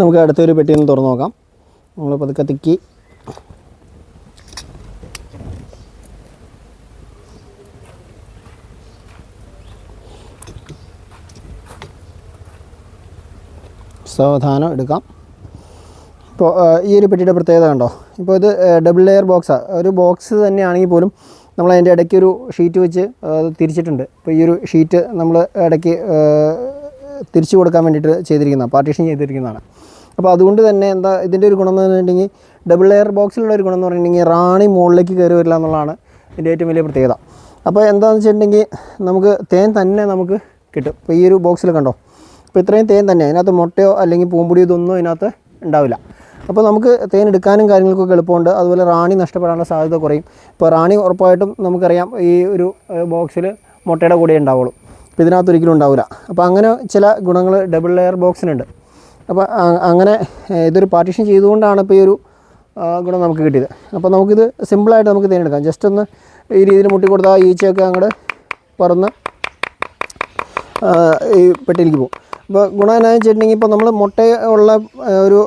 നമുക്ക് അടുത്തൊരു പെട്ടി ഒന്ന് തുറന്നു നോക്കാം. നമ്മൾ പതുക്കെ തിക്കി. സാവധാനം എടുക്കാം. ഇപ്പോൾ ഈ ഒരു പെട്ടിയുടെ പ്രത്യേകത കണ്ടോ? ഇപ്പോൾ ഇത് ഡബിൾ ലെയർ ബോക്സാണ് ഒരു ബോക്സ് തന്നെയാണെങ്കിൽ പോലും നമ്മൾ അതിന്റെ ഇടയ്ക്ക് ഒരു ഷീറ്റ് വെച്ച് തിരിച്ചിട്ടുണ്ട്. അപ്പോൾ ഈ ഒരു ഷീറ്റ് നമ്മൾ ഇടയ്ക്ക് തിരിച്ചു കൊടുക്കാൻ വേണ്ടിയിട്ട് ചെയ്തിരിക്കുന്ന പാർട്ടീഷൻ ചെയ്തിരിക്കുന്നതാണ്. അപ്പോൾ അതുകൊണ്ട് തന്നെ എന്താ ഇതിന്റെ ഒരു ഗുണം എന്ന് പറഞ്ഞിട്ടുണ്ടെങ്കിൽ ഡബിൾ ലെയർ ബോക്സിലുള്ള ഒരു ഗുണം എന്ന് പറഞ്ഞിട്ടുണ്ടെങ്കിൽ റാണി മുകളിലേക്ക് കയറി വരില്ല എന്നുള്ളതാണ് ഇതിന്റെ ഏറ്റവും വലിയ പ്രത്യേകത. അപ്പോൾ എന്താണെന്ന് വെച്ചിട്ടുണ്ടെങ്കിൽ നമുക്ക് തേൻ തന്നെ നമുക്ക് കിട്ടും. ഇപ്പോൾ ഈ ഒരു ബോക്സിൽ കണ്ടോ? അപ്പോൾ ഇത്രയും തേൻ തന്നെ അതിനകത്ത് മുട്ടയോ അല്ലെങ്കിൽ പൂമ്പുടിയോ ഇതൊന്നും അതിനകത്ത് ഉണ്ടാവില്ല. അപ്പോൾ നമുക്ക് തേൻ എടുക്കാനും കാര്യങ്ങൾക്കൊക്കെ എളുപ്പമുണ്ട്. അതുപോലെ റാണി നഷ്ടപ്പെടാനുള്ള സാധ്യത കുറയും. ഇപ്പോൾ റാണി ഉറപ്പായിട്ടും നമുക്കറിയാം ഈ ഒരു ബോക്സിൽ മുട്ടയുടെ കൂടെ ഉണ്ടാവുള്ളൂ. അപ്പോൾ ഇതിനകത്ത് ഒരിക്കലും ഉണ്ടാവില്ല അപ്പോൾ അങ്ങനെ ചില ഗുണങ്ങൾ ഡബിൾ ലെയർ ബോക്സിനുണ്ട് അപ്പോൾ അങ്ങനെ ഇതൊരു പാർട്ടീഷൻ ചെയ്തുകൊണ്ടാണ് ഇപ്പോൾ ഈ ഒരു ഗുണം നമുക്ക് കിട്ടിയത്. അപ്പോൾ നമുക്കിത് സിമ്പിളായിട്ട് നമുക്ക് തിരഞ്ഞെടുക്കാം. ജസ്റ്റ് ഒന്ന് ഈ രീതിയിൽ മുട്ടി കൊടുത്താൽ ഈച്ചയൊക്കെ അങ്ങോട്ട് പറന്ന് ഈ പെട്ടിയിലേക്ക് പോകും. അപ്പോൾ ഗുണം എന്നാന്ന് വെച്ചിട്ടുണ്ടെങ്കിൽ ഇപ്പോൾ നമ്മൾ മുട്ട ഉള്ള ഒരു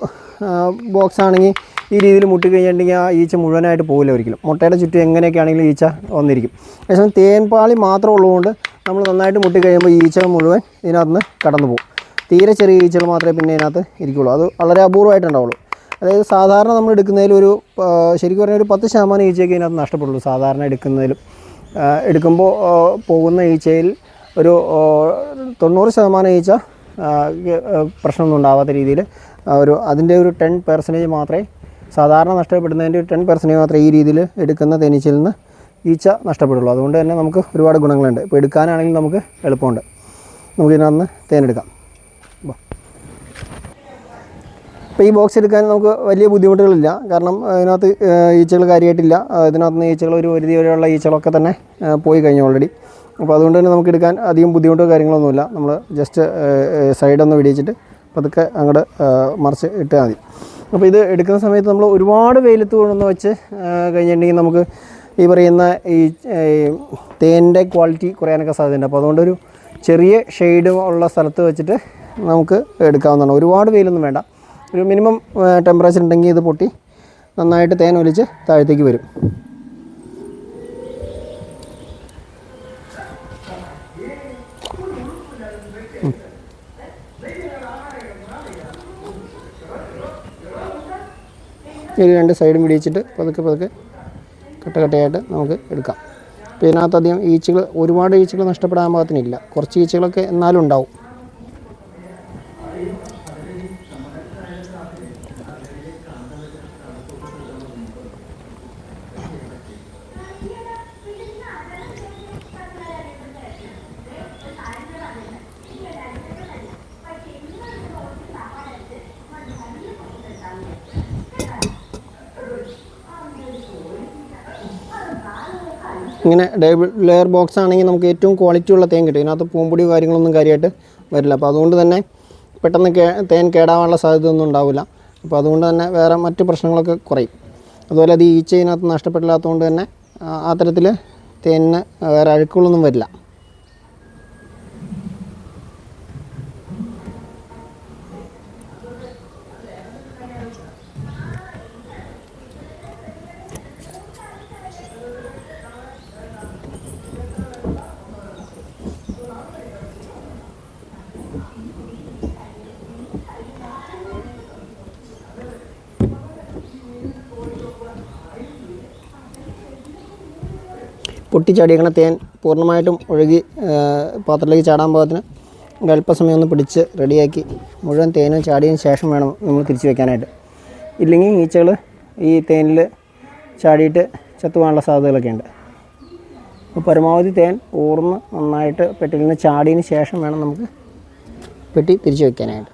ബോക്സ് ആണെങ്കിൽ ഈ രീതിയിൽ മുട്ടി കഴിഞ്ഞിട്ടുണ്ടെങ്കിൽ ആ ഈച്ച മുഴുവനായിട്ട് പോകില്ല ഒരിക്കലും. മുട്ടയുടെ ചുറ്റും എങ്ങനെയൊക്കെ ആണെങ്കിലും ഈച്ച വന്നിരിക്കും. പക്ഷേ തേൻപാളി മാത്രം ഉള്ളതുകൊണ്ട് നമ്മൾ നന്നായിട്ട് മുട്ടി കഴിയുമ്പോൾ ഈ ഈച്ച മുഴുവൻ ഇതിനകത്ത് കടന്നു പോകും. തീരെ ചെറിയ ഈച്ചകൾ മാത്രമേ പിന്നെ ഇതിനകത്ത് ഇരിക്കുള്ളൂ. അത് വളരെ അപൂർവമായിട്ടുണ്ടാവുള്ളൂ. അതായത് സാധാരണ നമ്മൾ എടുക്കുന്നതിൽ ഒരു ശരിക്കും പറഞ്ഞാൽ ഒരു പത്ത് ശതമാനം ഈച്ചയൊക്കെ ഇതിനകത്ത് നഷ്ടപ്പെടുള്ളൂ. സാധാരണ എടുക്കുന്നതിലും എടുക്കുമ്പോൾ പോകുന്ന ഈച്ചയിൽ ഒരു തൊണ്ണൂറ് ശതമാനം ഈച്ച പ്രശ്നമൊന്നും ഉണ്ടാവാത്ത രീതിയിൽ ഒരു അതിന്റെ ഒരു ടെൻ പെർസെന്റേജ് മാത്രമേ സാധാരണ നഷ്ടപ്പെടുന്നതിന്റെ ഒരു ടെൻ പെർസെന്റേജ് മാത്രമേ ഈ രീതിയിൽ എടുക്കുന്ന തേനീച്ചയിൽ നിന്ന് ഈച്ച നഷ്ടപ്പെടുള്ളൂ. അതുകൊണ്ട് തന്നെ നമുക്ക് ഒരുപാട് ഗുണങ്ങളുണ്ട്. ഇപ്പോൾ എടുക്കാനാണെങ്കിൽ നമുക്ക് എളുപ്പമുണ്ട്. നമുക്ക് ഇതിനകത്ത് തേനെടുക്കാം. ഇപ്പോൾ ഈ ബോക്സ് എടുക്കാൻ നമുക്ക് വലിയ ബുദ്ധിമുട്ടുകളില്ല. കാരണം അതിനകത്ത് ഈച്ചകൾ കാര്യമായിട്ടില്ല ഇതിനകത്ത് നിന്ന് ഈച്ചകൾ ഒരു പരിധി വരെയുള്ള ഈച്ചകളൊക്കെ തന്നെ പോയി കഴിഞ്ഞു ഓൾറെഡി അപ്പോൾ അതുകൊണ്ട് തന്നെ നമുക്ക് എടുക്കാൻ അധികം ബുദ്ധിമുട്ടോ കാര്യങ്ങളൊന്നുമില്ല. നമ്മൾ ജസ്റ്റ് സൈഡൊന്ന് വെടിയിച്ചിട്ട് പതുക്കെ അങ്ങോട്ട് മറിച്ച് ഇട്ടാൽ മതി. അപ്പോൾ ഇത് എടുക്കുന്ന സമയത്ത് നമ്മൾ ഒരുപാട് വെയിലത്ത് കൊണ്ടുവന്ന് വെച്ച് കഴിഞ്ഞിട്ടുണ്ടെങ്കിൽ നമുക്ക് ഈ പറയുന്ന ഈ തേന്റെ ക്വാളിറ്റി കുറയാനൊക്കെ സാധ്യതയുണ്ട്. അപ്പോൾ അതുകൊണ്ടൊരു ചെറിയ ഷെയ്ഡ് ഉള്ള സ്ഥലത്ത് വെച്ചിട്ട് നമുക്ക് എടുക്കാവുന്നതാണ്. ഒരുപാട് വെയിലൊന്നും വേണ്ട. ഒരു മിനിമം ടെമ്പറേച്ചർ ഉണ്ടെങ്കിൽ ഇത് പൊട്ടി നന്നായിട്ട് തേൻ ഒലിച്ച് താഴത്തേക്ക് വരും. ഈ രണ്ട് സൈഡും പിടിച്ചിട്ട് പതുക്കെ പതുക്കെ കട്ട കട്ടയായിട്ട് നമുക്ക് എടുക്കാം. അപ്പോൾ ഇതിനകത്ത് അധികം ഈച്ചകൾ ഒരുപാട് ഈച്ചകൾ നഷ്ടപ്പെടാൻ പാകത്തിനില്ല. കുറച്ച് ഈച്ചകളൊക്കെ എന്നാലും ഉണ്ടാവും. ഇങ്ങനെ ഡബിൾ ലെയർ ബോക്സ് ആണെങ്കിൽ നമുക്ക് ഏറ്റവും ക്വാളിറ്റി ഉള്ള തേൻ കിട്ടും. ഇതിനകത്ത് പൂമ്പൊടിയോ കാര്യങ്ങളൊന്നും കാര്യമായിട്ട് വരില്ല. അപ്പോൾ അതുകൊണ്ട് തന്നെ പെട്ടെന്ന് തേൻ കേടാവാനുള്ള സാധ്യത ഒന്നും ഉണ്ടാവില്ല. അപ്പോൾ അതുകൊണ്ട് തന്നെ വേറെ മറ്റ് പ്രശ്നങ്ങളൊക്കെ കുറയും. അതുപോലെ അത് ഈച്ച ഇതിനകത്ത് നഷ്ടപ്പെട്ടില്ലാത്തതുകൊണ്ട് തന്നെ ആ, ആ തരത്തിൽ തേനിന് വേറെ അഴുക്കുകളൊന്നും വരില്ല. പൊട്ടിച്ചാടിയേക്കണ തേൻ പൂർണമായിട്ടും ഒഴുകി പാത്രത്തിലേക്ക് ചാടാൻ പോകത്തിന് അല്പസമയം ഒന്ന് പിടിച്ച് റെഡിയാക്കി മുഴുവൻ തേനും ചാടിയതിന് ശേഷം വേണം നമ്മൾ തിരിച്ചു വെക്കാനായിട്ട്. ഇല്ലെങ്കിൽ ഈച്ചകൾ ഈ തേനിൽ ചാടിയിട്ട് ചത്തുപോകാനുള്ള സാധ്യതകളൊക്കെ ഉണ്ട്. അപ്പോൾ പരമാവധി തേൻ ഊർന്ന് നന്നായിട്ട് പെട്ടിയിൽ നിന്ന് ചാടിയതിന് ശേഷം വേണം നമുക്ക് പെട്ടി തിരിച്ച് വെക്കാനായിട്ട്.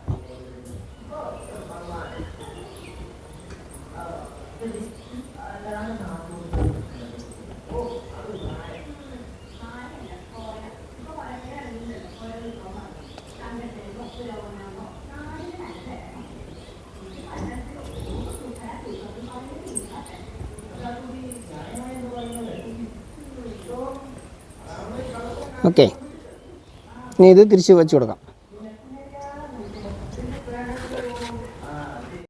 ഓക്കെ. ഇനി ഇത് തിരിച്ച് വെച്ച് കൊടുക്കാം.